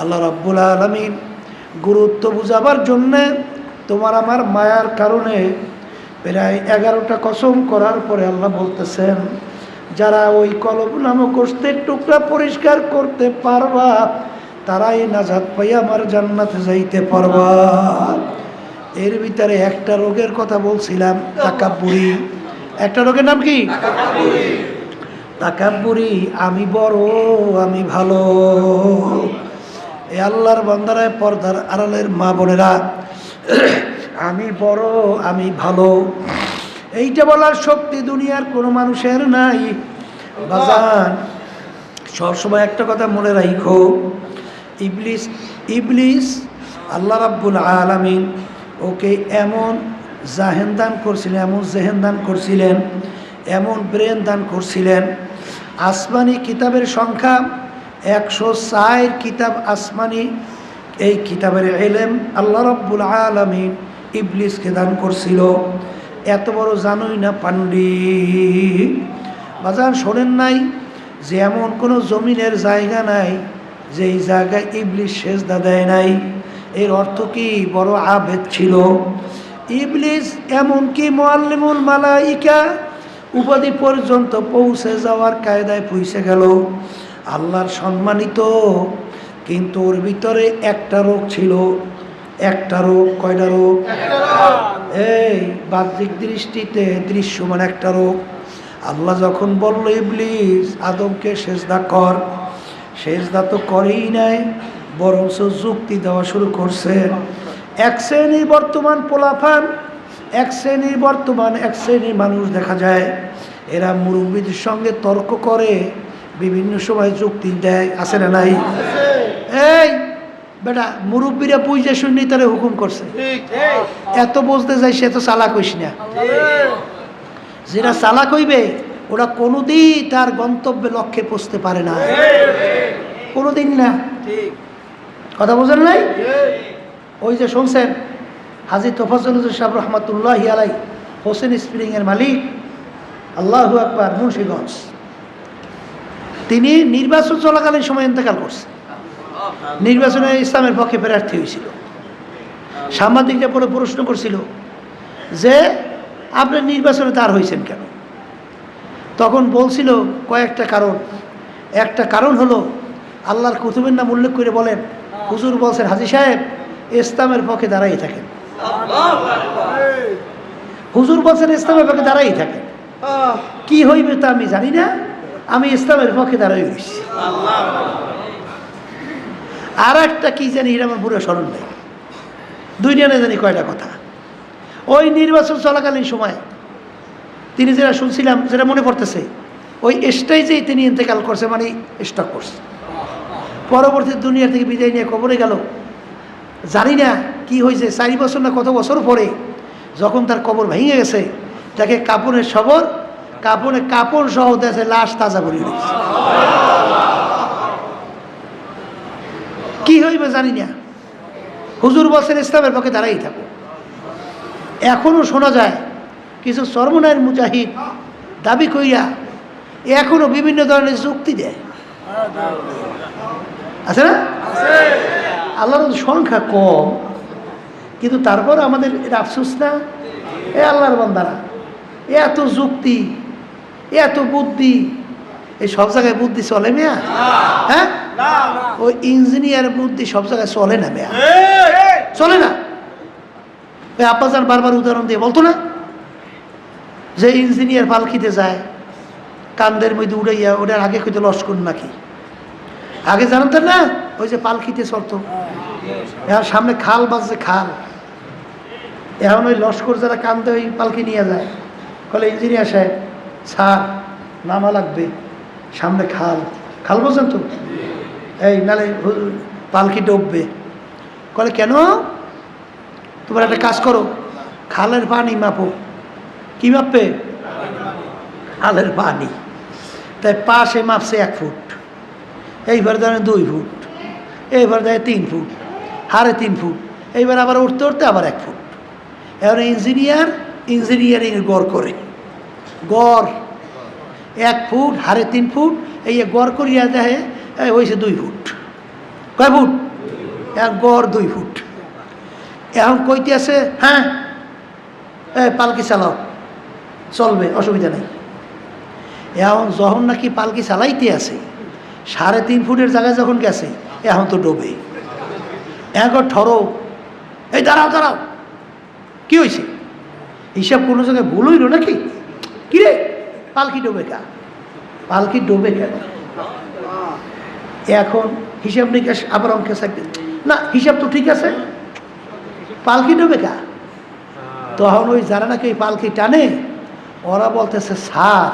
আল্লাহ রব্বুল আলমিন গুরুত্ব বুঝাবার জন্যে তোমার আমার মায়ার কারণে প্রায় এগারোটা কসম করার পরে আল্লাহ বলতেছেন, যারা ওই কলম নামক অস্তের টুকরা পরিষ্কার করতে পারবা, তারাই নাজাত পাই আমার জান্নাতে যাইতে পারবা। এর ভিতরে একটা রোগের কথা বলছিলাম, তাকাব্বুরি। একটা রোগের নাম কি? তাকাব্বুরি, আমি বড়, আমি ভালো। এ আল্লাহর বন্দারায় পর্দার আড়ালের মা বোনেরা। আমি বড়, আমি ভালো। এইটা বলার শক্তি দুনিয়ার কোনো মানুষের নাই। বাজান, সবসময় একটা কথা মনে রাখো ইবলিস ইবলিস, আল্লাহ রাব্বুল আলামিন ওকে এমন জাহেন দান করছিলেন, এমন জেহেন দান করছিলেন, এমন ব্রেন দান করছিলেন। আসমানি কিতাবের সংখ্যা একশো চার কিতাব আসমানি, এই কিতাবের এলেম আল্লাহ রব্বুল আলমিন ইবলিসকে দান করছিল। এত বড় জানোই না পান্ডি বাজান, শোনেন নাই যে এমন কোনো জমিনের জায়গা নাই যেই জায়গায় ইবলিস সেজদা দেয় নাই। এর অর্থ কি বড় আবেদ ছিল? ইবলিস এমনকি মোয়াল্লিমুল মালাইকা উপাধি পর্যন্ত পৌঁছে যাওয়ার কায়দায় পৌঁছে গেল। আল্লাহর সম্মানিত, কিন্তু ওর ভিতরে একটা রোগ ছিল। একটা রোগ, কয়টা রোগ? এই বাহ্যিক দৃষ্টিতে দৃশ্যমান একটা রোগ। আল্লাহ যখন বলল, ইবলিস, আদমকে সেজদা কর। সেজদা তো করেই নাই, বরঞ্চ যুক্তি দেওয়া শুরু করছে। এক শ্রেণির বর্তমান পোলাফান এক শ্রেণির বর্তমান, এক শ্রেণির মানুষ দেখা যায়, এরা মুরব্বীদের সঙ্গে তর্ক করে। বিভিন্ন সময় যুক্তি দেয়, আছে না নাই? এই, বেটা, মুরব্বীরা পুজো শুনি তারা হুকুম করছে। এত বুঝতে যাই সে তো চালাক হইস না। যেটা চালাক হইবে, ওরা কোনোদিন তার গন্তব্যে লক্ষ্যে পৌঁছতে পারে না। কোনোদিন না। কথা বোঝেন নাই? ওই যে শুনছেন, হাজি তোফাজুল সাহেব রহমতুল্লাহ আলাই হোসেন স্প্রিংয়ের মালিক, আল্লাহ আকবর, মুন্সীগঞ্জ। তিনি নির্বাচন চলাকালীন সময় ইন্তেকাল করছে। নির্বাচনে ইসলামের পক্ষে প্রার্থী হয়েছিল। সাংবাদিকরা পরে প্রশ্ন করছিল যে আপনি নির্বাচনে তার হয়েছেন কেন? তখন বলছিল কয়েকটা কারণ। একটা কারণ হলো আল্লাহর কুতুবের নাম উল্লেখ করে বলেন হুজুর বলছেন হাজি সাহেব ইসলামের পক্ষে দাঁড়াই থাকেন। হুজুর বলছেন ইসলামের পক্ষে দাঁড়াই থাকেন। কি হইবে তা আমি জানি না। আমি ইসলামের পক্ষে দাঁড়াই হয়েছি আর একটা কি জানি এটা আমার পুরো স্মরণ নেই। দুই জানে জানি কয়টা কথা। ওই নির্বাচন চলাকালীন সময় তিনি যেটা শুনছিলাম, যেটা মনে পড়তেছে, ওই স্টেজেই তিনি ইন্তেকাল করছে মানে স্টক করছে। পরবর্তী দুনিয়া থেকে বিদায় নিয়ে কবরে গেল। জানি না কি হয়েছে, চারি বছর না কত বছর পরে যখন তার কবর ভেঙে গেছে, তাকে কাপড়ের সবর কাপড়ে কাপড় সহ দেশে লাশ তাজা করে দিয়েছে কি হইবে জানি না। হুজুর বসেন ইসলামের পক্ষে দাঁড়াই থাকো। এখনও শোনা যায়, কিছু সর্বনায়ের মুজাহিদ দাবি কইরা এখনও বিভিন্ন ধরনের যুক্তি দেয়। আছে না? আল্লাহর সংখ্যা কম, কিন্তু তারপর আমাদের এটা আফসোস না? এ আল্লাহর বান্দারা, এত যুক্তি এত বুদ্ধি। এই সব জায়গায় বুদ্ধি চলে মেয়া? হ্যাঁ? ওই ইঞ্জিনিয়ার বুদ্ধি সব জায়গায় চলে না মেয়া? চলে না? ওই আব্বাজান বারবার উদাহরণ দিয়ে বলতো না? যে ইঞ্জিনিয়ার পালকিতে যায় কান্দের মধ্যে উড়াইয়া ওটার আগে কইতে লস্কর নাকি? আগে জানতেন না? ওই যে পালকিতে চলতো এখন সামনে খাল বাজছে খাল। এখন ওই লস্কর যারা কান্দে ওই পালকি নিয়ে যায়। বলে ইঞ্জিনিয়ার সাহেব স্যার, নামা লাগবে। সামনে খাল। খাল বোঝেন তো? এই, নালে পালকি ডুববে। বলে কেন? তোমার একটা কাজ করো। খালের পানি মাপো। কি মাপবে? খালের পানি। তাই পাশে মাপছে এক ফুট। এইবার ধরেন দুই ফুট। এইবার দেয় তিন ফুট। হারে তিন ফুট। এইবার আবার উঠতে উঠতে আবার এক ফুট। এবার ইঞ্জিনিয়ার ইঞ্জিনিয়ারিং গড় করে। গড়। এক ফুট হারে তিন ফুট, এই গড় করিয়া দেয় হয়েছে দুই ফুট। কয় ফুট? এক গড় দুই ফুট। এখন কইতে আছে হ্যাঁ এ পালকি চালাও, চলবে, অসুবিধা নেই। এখন যখন নাকি পালকি চালাইতে আছে, সাড়ে তিন ফুটের জায়গায় যখন গেছে, এখন তো ডোবে। এখন ঠরো, এই দাঁড়াও দাঁড়াও, কি হয়েছে হিসাব কোনো জায়গায় ভুল হইল নাকি? কি রে পালকি ডোবে কা? পালকি ডোবে কেন? এখন হিসাব নিকাশ আবার অঙ্কে থাকবে না, হিসাব তো ঠিক আছে। পালকি ডোবে কা? তখন ওই যারা নাকি ওই পালকি টানে, ওরা বলতেছে, স্যার,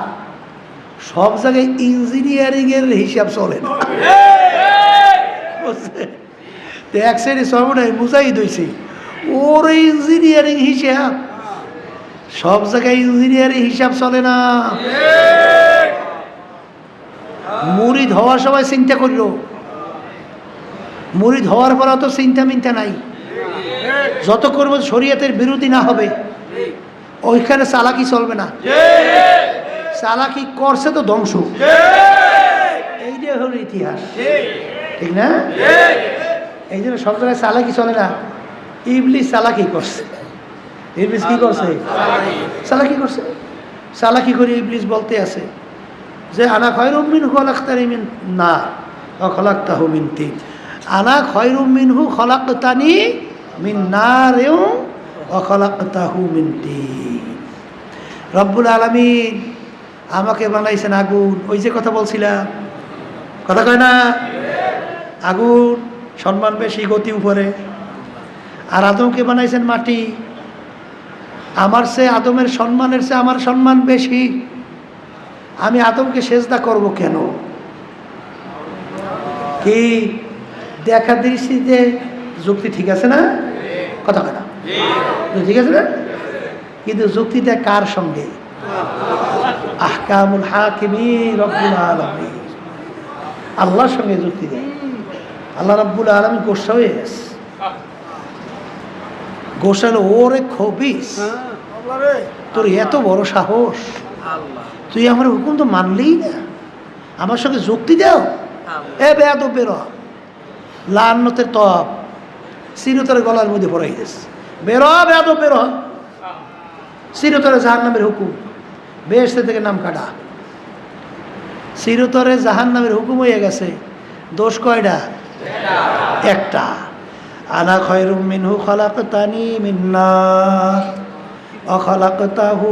সব জায়গায় ইঞ্জিনিয়ারিং এর হিসাব চলে না। এক সাইডে সর্বনাই মুজাহিদ হয়েছে ওর ইঞ্জিনিয়ারিং হিসাব সব জায়গায় ইঞ্জিনিয়ারিং হিসাব চলে না। মুড়িদ হওয়ার সবাই চিন্তা করিল। মুড়িদ হওয়ার পর অত চিন্তা মিন্তা নাই। যত করব শরীয়তের বিরোধী না হবে। ওইখানে চালাকি চলবে না। চালাকি করছে তো ধ্বংস। এইটাই হলো ইতিহাস। ঠিক না? এই জন্য সব জায়গায় চালাকি চলে না। ইবলি চালাকি করছে। ইবলিস কি করছে? চালাকি করছে? চালাকি করে ইবলিস বলতে আছে? যে, আনা খয়রুম মিন খলাক্তারি মিন না অখলাক্তাহু মিন তিন। আনা খয়রুম মিনহু খলাক্তানি মিন নারেও অখলাক্তাহু মিন তিন। রব্বুল আলমিন আমাকে বানাইছেন আগুন। ওই যে কথা বলছিলাম। কথা কয় না? আগুন, সম্মান বেশি গতি উপরে। আর আদমকে বানাইছেন মাটি। আমার সে আদমের সম্মানের চেয়ে আমার সম্মান বেশি। আমি আদমকে সেজদা করব কেন? কি? দেখা দৃষ্টিতে যুক্তি ঠিক আছে না? কথা কথা ঠিক আছে না? কিন্তু যুক্তিটা কার সঙ্গে? আল্লাহর সঙ্গে যুক্তি দেয়। আল্লাহ রব্বুল আলম গোসা হয়ে গেছে। গোসাল ওরে খবিস। তোর এত বড় সাহস। তুই আমার হুকুম তো মানলেই না। আমার সঙ্গে যুক্তি দাও। এ বেয়াদ বের। লান্নতের তপ। চিরতরে গলার মধ্যে পড়াই গেছে। বের বেয়াদ বের। চিরতরে জাহান নামের হুকুম। বেশ থেকে নাম কাটা। চিরতরে জাহান নামের হুকুম হয়ে গেছে। দোষ কয়টা? একটা। আনা খয়রুম মিনহু খলাকতানি মিন্নার অখলাকতাহু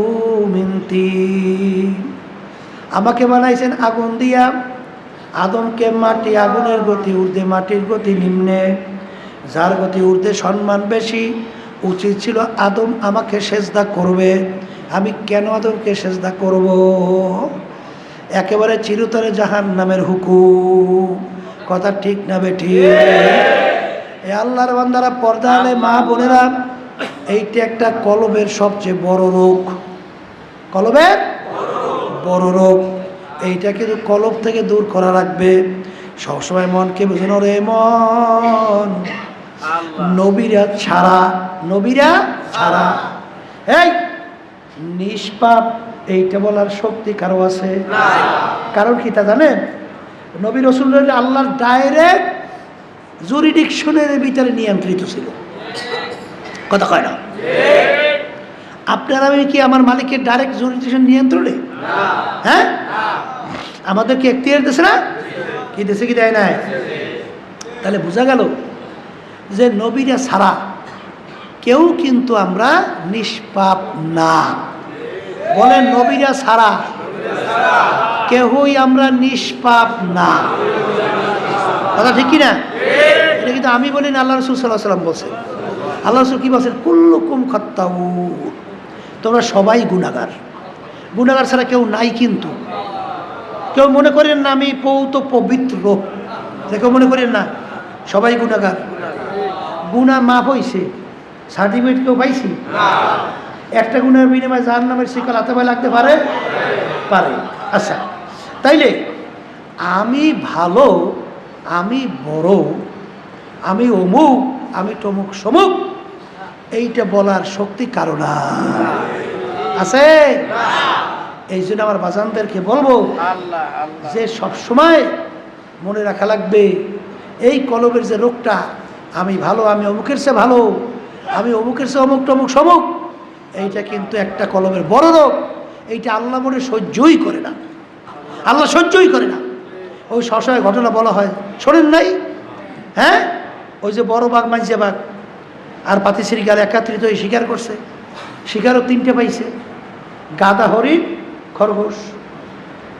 মিন তিন। আমাকে বানাইছেন আগুন দিয়া। আদমকে মাটি, আগুনের গতি, ঊর্ধ্বে মাটির গতি নিম্নে। যার গতি, ঊর্ধ্বে সম্মান বেশি। উচিত ছিল আদম আমাকে সেজদা করবে। আমি কেন আদমকে সেজদা করব? একেবারে চিরতরে জাহান নামের হুকুম। কথা ঠিক না বেঠি এ আল্লাহর বান্দারা পর্দা আলে মা বোনেরা এইটা একটা কলবের সবচেয়ে বড় রোগ। কলবের? বড় রোগ। এইটা কিন্তু কলব থেকে দূর করা রাখবে সবসময় মনকে বুঝানো রে মন। নবীরা ছাড়া নবীরা ছাড়া। এই নিষ্পাপ এইটা বলার শক্তি কারও আছে? কারণ কি তা জানেন? নবী রসুল্লাহ আল্লাহর ডাইরেক্ট জুরিডিকশনের ভিতরে নিয়ন্ত্রিত ছিল। কথা কয় না? আপনার আমি কি আমার মালিকের ডাইরেক্ট জুরিডিকশন নিয়ন্ত্রণে? হ্যাঁ? আমাদের কি এখতিয়ার দেশে না? কি দেশে কি দেয় নাই? তাহলে বোঝা গেল যে নবীরা ছাড়া কেউ কিন্তু আমরা নিষ্পাপ না। বলেন নবীরা ছাড়া কেহই আমরা নিষ্পাপ না। কথা ঠিক কি না এটা কিন্তু আমি বলি না, আল্লাহ রসুল সাল্লাহ সাল্লাম বলছেন। আল্লাহ রসুল কি বলছেন? কুল্লুকুম খত্তাউ। তোমরা সবাই গুণাগার গুণাগার ছাড়া কেউ নাই কিন্তু। কেউ মনে করেন না আমি পৌত পবিত্র। কেউ মনে করেন না সবাই গুণাগার গুণা মাপ হয়েছে সার্টিফিকেট কেউ পাইছি? একটা গুণের বিনিময়ে যার নামের শিকল হাতে লাগতে পারে? পারে। আচ্ছা তাইলে আমি ভালো আমি বড় আমি অমুক আমি টমুক সমুক এইটা বলার শক্তি কারণ আছে? এই জন্য আমার বাজানদেরকে বলব যে সব সময় মনে রাখা লাগবে এই কলবের যে রোগটা আমি ভালো আমি অমুকের সে ভালো আমি অমুকের সে অমুক টমুক সমুক এইটা কিন্তু একটা কলবের বড় রোগ। এইটা আল্লাহ মনে সহ্যই করে না। আল্লাহ সহ্যই করে না। ওই সশয় ঘটনা বলা হয়। শোনেন নাই? হ্যাঁ? ওই যে বড় বাঘ মাইজে বাঘ আর পাতি শ্রীকার একাত্রিত হয়ে শিকার করছে। শিকারও তিনটে পাইছে। গাদা হরিণ, খরগোশ।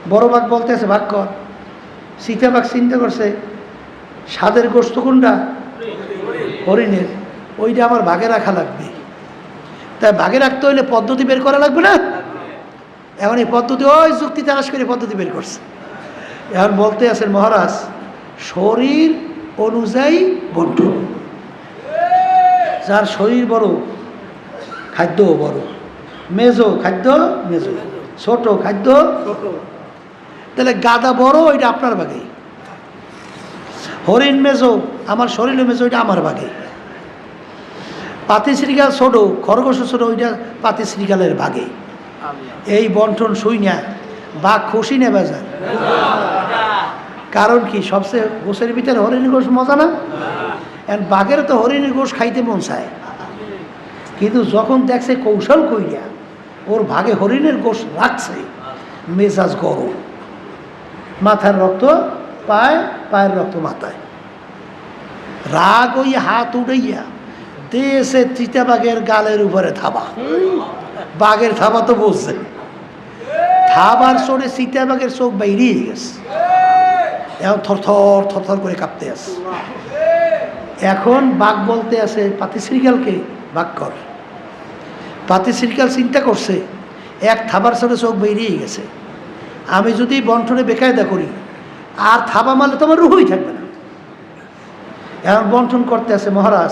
বড় বাঘ বলতে আছে ভাগ কর। সীতা বাঘ চিন্তা করছে স্বাদের গোস্ত কোনটা? হরিণের। ওইটা আমার ভাগে রাখা লাগবে। তাই ভাগে রাখতে হইলে পদ্ধতি বের করা লাগবে না? এখন এই পদ্ধতি, ওই যুক্তি তালাশ করে পদ্ধতি বের করছে। এখন বলতে আছেন মহারাজ, শরীর অনুযায়ী বন্টন যার শরীর বড় খাদ্য বড়। মেজো খাদ্য মেজো। ছোট খাদ্য। তাহলে গাদা বড় ওইটা আপনার বাগে হরিণ মেজো আমার শরীরে মেজো ওইটা আমার বাগে পাতি শ্রীকাল ছোট খরগোশ ছোট ওইটা পাতি শ্রীকালের বাগে এই বন্টন শুই না বা খুশি নেবে যায় কারণ কি সবচেয়ে গোসের ভিতরে হরিণ গোস মজা না? এখন বাঘের তো হরিণী গোস খাইতে মন চায়। কিন্তু যখন দেখছে কৌশল কইরা, ওর ভাগে হরিণের গোস রাখছে, মেজাজ গরম। মাথার রক্ত পায়, পায়ের রক্ত মাথায়। রাগ ওই হাত উড়াইয়া দেশে চিতাবাগের গালের উপরে থাবা। বাঘের থাবা তো বসছে থাবার চড়ে চিতাবাগের চোখ বাইরিয়ে গেছে। এখন থরথর থরথর করে কাঁপতে আছে। এখন বাঘ বলতে আছে পাতি শ্রীকালকে বাঘ কর। পাতি শ্রীকাল চিন্তা করছে এক থাবার চড়ে চোখ বেরিয়ে গেছে। আমি যদি বন্টনে বেকায়দা করি আর থাবা মারলে তো আমার রুহই থাকবে না। এখন বন্টন করতে আছে মহারাজ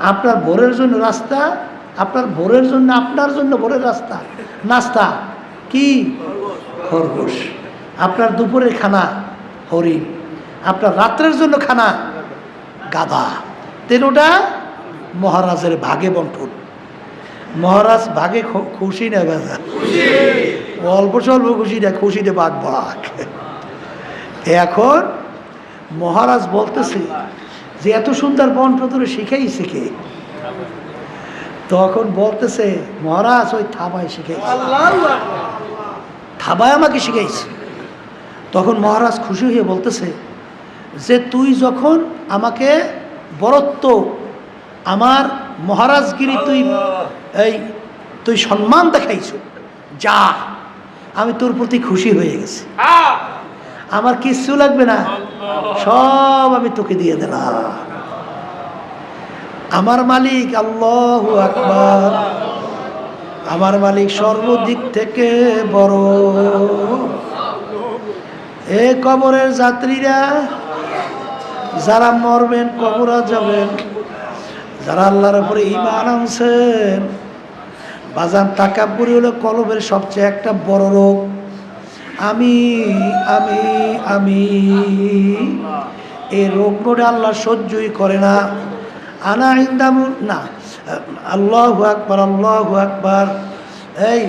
আপনার ভোরের জন্য রাস্তা আপনার ভোরের জন্য আপনার জন্য ভোরের রাস্তা। নাস্তা কি? খরগোশ। আপনার দুপুরের খানা হরিণ। আপনার রাত্রের জন্য খানা গাধা। তেনোটা মহারাজের ভাগে বন্টন মহারাজ ভাগে খুশি না বেজা অল্প স্বল্প খুশি না খুশিতে বাঘ বাঘ। এখন মহারাজ বলতেছে যে এত সুন্দর বন্টন তোরে শিখাইছে কে? তখন বলতেছে মহারাজ ওই থাবায় শিখাইছে। থাবায় আমাকে শিখাইছে। তখন মহারাজ খুশি হয়ে বলতেছে যে তুই যখন আমাকে বরত্ব আমার মহারাজগিরি তুই এই তুই সম্মান দেখাইছ যা আমি তোর প্রতি খুশি হয়ে গেছি। আমার কিচ্ছু লাগবে না। সব আমি তোকে দিয়ে দিলাম। আমার মালিক আল্লাহ আকবার। আমার মালিক সর্বদিক থেকে বড়। এ কবরের যাত্রীরা যারা মরবেন, কবরা যাবেন, যারা আল্লাহর উপরে ইমান আনছেন, বাজান তাকাব্বুরি হলো কলবের সবচেয়ে একটা বড় রোগ। আমি আমি আমি, এই রোগ মোটে আল্লাহ সহ্যই করে না। আনা ইন্দাম, না, আল্লাহ আকবার আল্লাহ আকবার। এই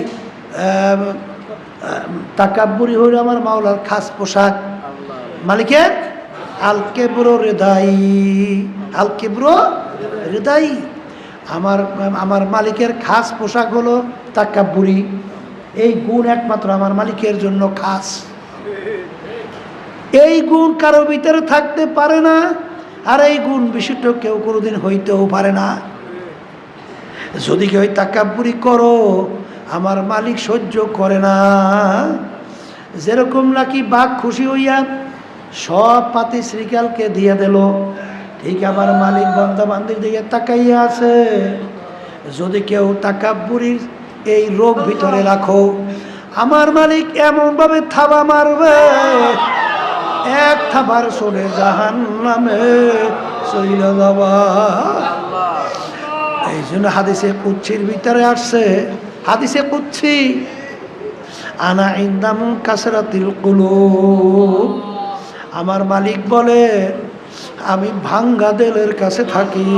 তাকাব্বুরি হইল আমার মাওলার খাস পোশাক। মালিকের? আল কেব্র হৃদয় আল কেব্র হৃদয়। আমার আমার মালিকের খাস পোশাক হলো তাকাব্বুরি। এই গুণ একমাত্র আমার মালিকের জন্য খাস। এই গুণ কারও ভিতরে থাকতে পারে না, আর এই গুণ বিশিষ্ট কেউ কোনোদিন হইতেও পারে না। যদি কেউ তাকাব্বুরি করো, আমার মালিক সহ্য করে না। যেরকম নাকি বাঘ খুশি হইয়া সব পাতি শ্রীকালকে দিয়ে দিল। ঠিক আমার মালিক বন্ধা বান্ধির দিকে তাকাইয়া আছে। যদি কেউ তাকাব্বুরির এই রোগ ভিতরে রাখো, আমার মালিক এমনভাবে থাবা মারবে। এক থাবার শোনে জাহান নামে চইল যাবা এই জন্য হাদিসে কুচ্ছির ভিতরে আসছে। হাদিসে কুচ্ছি আনা ইন্দাম কাসরাতিল কুলুব। আমার মালিক বলে, আমি ভাঙ্গা দেলের কাছে থাকি।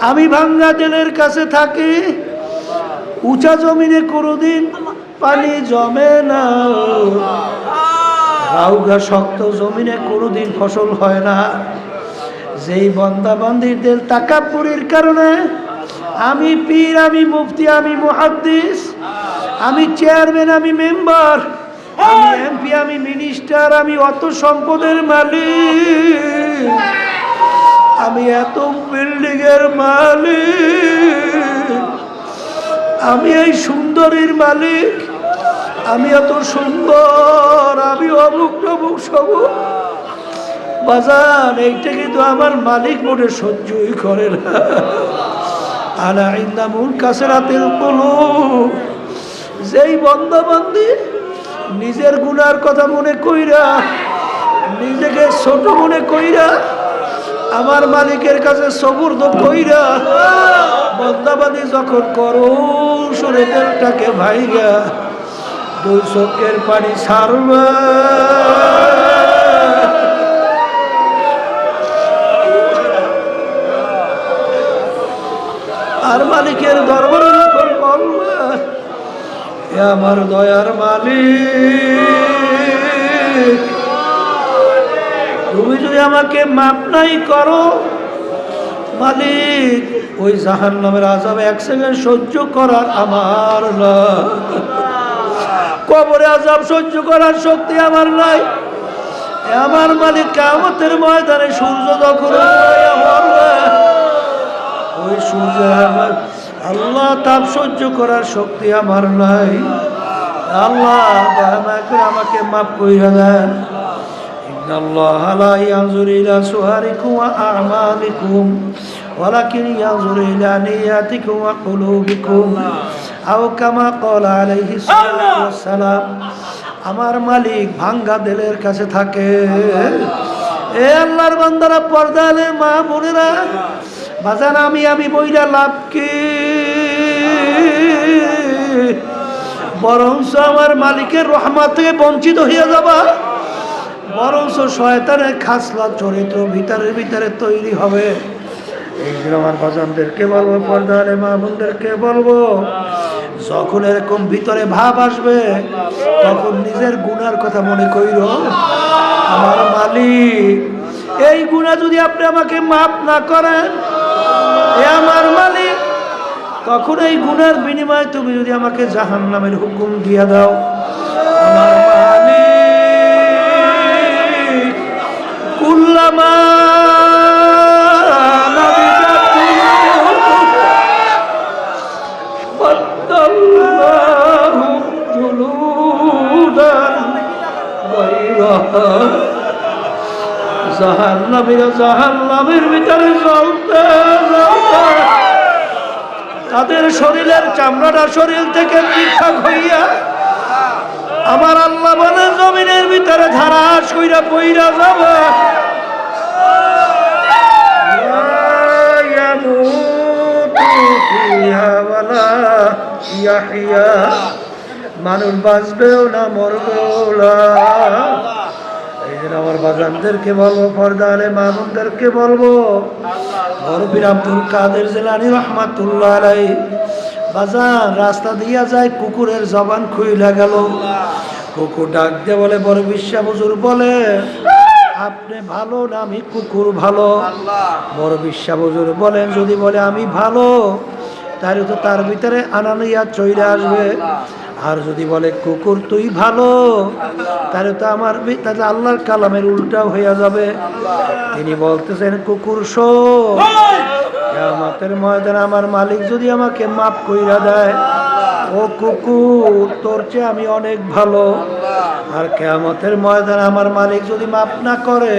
আমি ভাঙ্গা দেলের কাছে থাকি। উঁচা জমিনে কোনোদিন পানি জমে না। কাউগা শক্ত জমিনে কোনোদিন ফসল হয় না। যেই বন্দা বন্দিদের তাকাপুরির কারণে আমি পীর, আমি মুফতি, আমি মুহাদ্দিস, আমি চেয়ারম্যান, আমি মেম্বার আমি এমপি আমি মিনিস্টার আমি অত সম্পদের মালিক। আমি এত বিল্ডিং এর মালিক। আমি এই সুন্দরীর মালিক। আমি এত সুন্দর, আমি অমুক টমুক সবুক বাজান, এইটা কিন্তু আমার মালিক মোটে সহ্যই করে না। আলা ইন্দামুল কাসরাতিল কুলুব। যেই বন্ধবন্দি নিজের গুনার কথা মনে কইরা, নিজেকে ছোট মনে কইরা, আমার মালিকের কাছে সবুর তো কইরা, বন্দাবাদি যখন করো, সুরে তেলটাকে ভাইরা দুই চোখের পানি ছাড়বা। আর মালিকের দরবারে আমার দয়ার মালিক। তুমি যদি আমাকে মাপ নাই করো, মালিক, ওই জাহান নামের আজাব এক সেকেন্ড সহ্য করার আমার কবরে আজাব সহ্য করার শক্তি আমার নাই। আমার মালিক কামতের ময়দানে সূর্য উদয় ওই সূর্য আমার আল্লাহ তাপ সহ্য করার শক্তি আমার নাই আল্লাহ আমাকে আমাকে মাফ কইরা দেন إن الله لا ينظر إلى صوركم وأعمالكم ولكن ينظر إلى نياتكم وقلوبكم أو كما قال عليه الصلاة والسلام আমার মালিক ভাঙ্গা দিলের কাছে থাকে এ আল্লাহর বান্দারা পর্দালে মা বোনেরা বাজান আমি আমি বইরা লাভ কি বরঞ্চ আমার মালিকের রহমত থেকে বঞ্চিত হইয়া যাবা। বরঞ্চ শয়তানের খাসলা চরিত্র ভিতরের ভিতরে তৈরি হবে। আমার যখন এরকম ভিতরে ভাব আসবে, তখন নিজের গুনার কথা মনে কইর। আমার মালিক, এই গুণা যদি আপনি আমাকে মাফ না করেন আমার মালিক। তখন এই গুনার বিনিময়ে তুমি যদি আমাকে জাহান নামের হুকুম দিয়া দাও। জুলুদান গায়রাহা জাহান্নামীরা জাহান্নামের ভিতরে জ্বলতে জ্বলতে তাদের শরীরের চামড়াটা শরীর থেকে পৃথক হইয়া আমার আল্লাহ বলে, জমিনের ভিতরে ধারাস কইরা পইরা যাবে। মানুষ বাঁচবেও না, মরবেও না। বলব রাস্তা যায়, কুকুরের জবান খুইলা গেল। কুকুর ডাক দিয়ে বলে, বড় বিশ্বা হুজুর বলে, আপনি ভালো না, আমি কুকুর ভালো। বড় বিশ্বা হুজুর বলেন যদি বলে আমি ভালো, তাহলে তো তার ভিতরে আনানিয়া চইলে আসবে। আর যদি বলে, কুকুর তুই ভালো, তাহলে তো আমার তাহলে আল্লাহর কালামের উল্টাও হইয়া যাবে। তিনি বলতেছেন, কুকুর শো কেয়ামতের ময়দানে আমার মালিক যদি আমাকে মাফ কইরা দেয়, ও কুকুর, তোর চেয়ে আমি অনেক ভালো। আর কেয়ামতের ময়দানে আমার মালিক যদি মাফ না করে,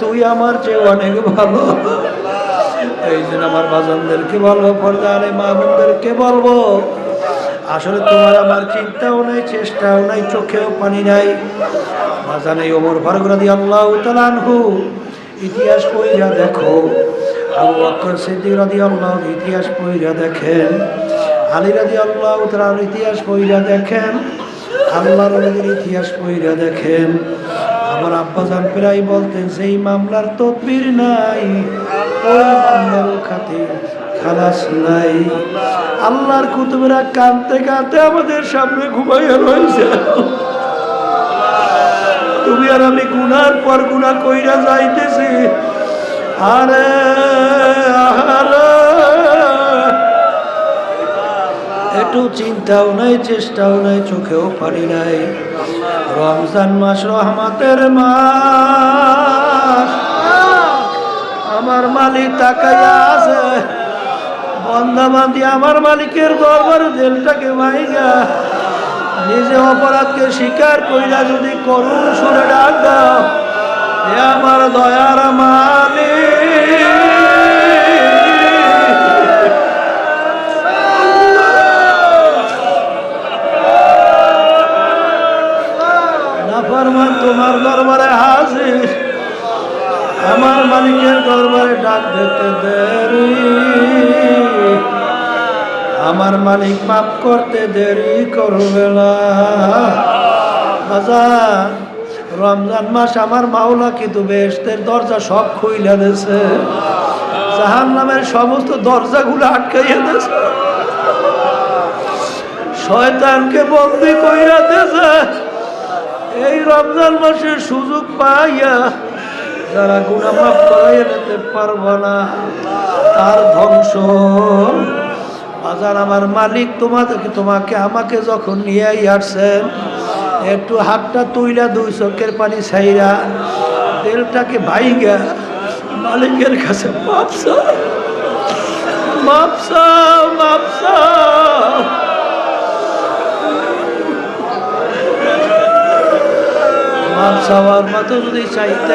তুই আমার চেয়ে অনেক ভালো। এই জন্য আমার বাজনদেরকে বলব, পর্দারে মা বোনদেরকে বলব আসলে তোমার আমার চিন্তাও নাই, চেষ্টাও নাই, চোখেও পানি নাই। বাজান এই ওমর ফারুক রাদি আল্লাহ তালানহু ইতিহাস পইরা দেখো, আবু বকর সিদ্দিক রাদি আল্লাহ ইতিহাস পইরা দেখেন, আলী রাদি আল্লাহ তালার ইতিহাস পইরা দেখেন আল্লাহ রবির ইতিহাস পইরা দেখেন। আমার আব্বাজান প্রায় বলতেন সেই মামলার তদবির নাই, ওই মামলার খাতে খালাস নাই। আল্লাহর কুতুবেরা কানতে কানতে আমাদের সামনে ঘুমাইয়া রয়েছে তুমি আর আমি গুনার পর গুনা কইরা যাইতেছি। আরে একটু চিন্তাও নাই, চেষ্টাও নাই, চোখেও পারি নাই। রমজান মাস রহমাতের মাস। আমার মালিক তাকাইয়া আছে। বন্ধাবান্দি আমার মালিকের দরবার জেলটাকে ভাইগা। নিজে অপরাধকে স্বীকার কইরা যদি করুণ সুরে ডাক দাও। এ আমার দয়ার নাফরমান, তোমার দরবারে হাজির। আমার মালিকের দরবারে ডাক দিতে দেরি। আমার মালিক মাফ করতে দেরি করবে না। বাজার রমজান মাস আমার মাওলা কিন্তু বেহেশতের দরজা সব খুইলা দিয়েছে। জাহান নামের সমস্ত দরজাগুলো আটকাইয়া দিয়েছে। শয়তানকে বন্দি কইরা দিয়েছে। এই রমজান মাসের সুযোগ পাইয়া যারা গুণা মাফ করাইয়া নিতে পারব না, তার ধ্বংস। বাজার আমার মালিক তোমাদেরকে, তোমাকে আমাকে যখন নিয়ে আসছেন একটু হাতটা তুইলা দুই চোখের পানি ছাইরা তেলটাকে ভাইগা মালিকের কাছে মতো যদি চাইতে